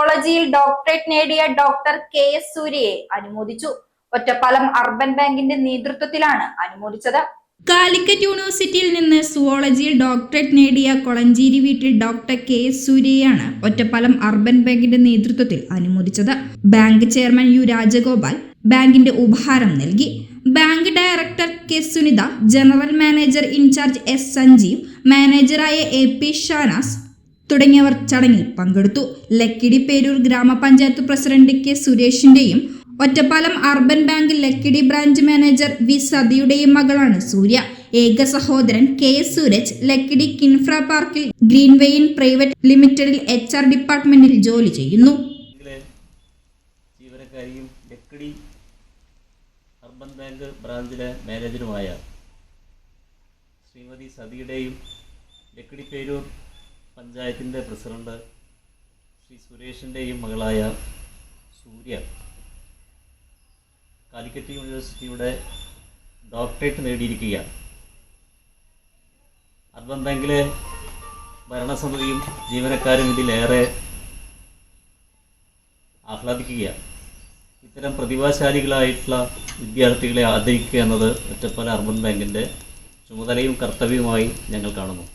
സുവോളജിയിൽ doctorate നേടിയ doctor K S സൂര്യയെ അനുമോദിച്ചു. ഒറ്റപ്പാലം അർബൻ ബാങ്കിന്റെ നേതൃത്വത്തിലാണ് അനുമോദിച്ചത്. കാലിക്കറ്റ് യൂണിവേഴ്സിറ്റിയിൽ നിന്ന് സുവോളജിയിൽ ഡോക്ടറേറ്റ് നേടിയ കൊളഞ്ചേരി വീട്ടിൽ ഡോക്ടർ കെ എസ് സൂര്യയാണ് ഒറ്റപ്പാലം അർബൻ ബാങ്കിന്റെ നേതൃത്വത്തിൽ അനുമോദിച്ചത്. ബാങ്ക് ചെയർമാൻ യു രാജഗോപാൽ ബാങ്കിന്റെ ഉപഹാരം നൽകി. Bank director K Sunitha general manager in charge S Sanjeev മാനേജറായ A P Shanas തുടങ്ങിയവർ ചടങ്ങിൽ പങ്കെടുത്തു. ലക്കിടി പേരൂർ ഗ്രാമപഞ്ചായത്ത് president K സുരേഷിന്റെയും Ottapalam urban bank Lakkidi branch manager V സതിയുടെയും മകളാണ് സൂര്യ. ഏക സഹോദരൻ കെ എസ് സൂരജ് ലക്കിടി കിൻഫ്ര പാർക്കിൽ ഗ്രീൻവെയിൻ പ്രൈവറ്റ് ലിമിറ്റഡിൽ എച്ച് ആർ ഡിപ്പാർട്ട്മെന്റിൽ ജോലി ചെയ്യുന്നു. ലക്കിടി ബാങ്ക് ബ്രാഞ്ചിലെ മാനേജറുമായ ശ്രീമതി സതിയുടെയും ലക്കിടി പേരൂർ പഞ്ചായത്തിന്റെ പ്രസിഡന്റ് ശ്രീ സുരേഷിന്റെയും മകളായ സൂര്യ കാലിക്കറ്റ് യൂണിവേഴ്സിറ്റിയുടെ ഡോക്ടറേറ്റ് നേടിയിരിക്കുകയാണ്. ബാങ്കിലെ ഭരണസമിതിയും ജീവനക്കാരും ഇതിലേറെ ആഹ്ലാദിക്കുകയാണ്. ഇത്തരം പ്രതിഭാശാലികളായിട്ടുള്ള വിദ്യാർത്ഥികളെ ആദരിക്കുക എന്നത് ഒറ്റപ്പാല അർബൻ ബാങ്കിന്റെ ചുമതലയും കർത്തവ്യവുമായി ഞങ്ങൾ കാണുന്നു.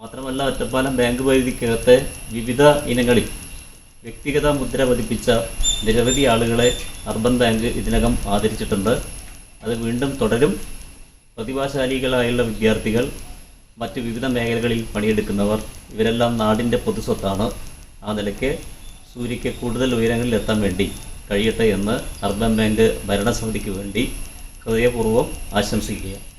മാത്രമല്ല ഒറ്റപ്പാലം ബാങ്ക് പരിധിക്കകത്തെ വിവിധ ഇനങ്ങളിൽ വ്യക്തിഗത മുദ്ര പതിപ്പിച്ച നിരവധി ആളുകളെ അർബൻ ബാങ്ക് ഇതിനകം ആദരിച്ചിട്ടുണ്ട്. അത് വീണ്ടും തുടരും. പ്രതിഭാശാലികളായുള്ള വിദ്യാർത്ഥികൾ മറ്റ് വിവിധ മേഖലകളിൽ പണിയെടുക്കുന്നവർ ഇവരെല്ലാം നാടിന്റെ പൊതുസ്വത്താണ്. ആ നിലയ്ക്ക് സൂര്യയ്ക്ക് കൂടുതൽ ഉയരങ്ങളിൽ എത്താൻ വേണ്ടി കഴിയട്ടെ എന്ന് അർബൻ ബാങ്ക് ഭരണസമിതിക്ക് വേണ്ടി ഹൃദയപൂർവം ആശംസിക്കുകയാണ്.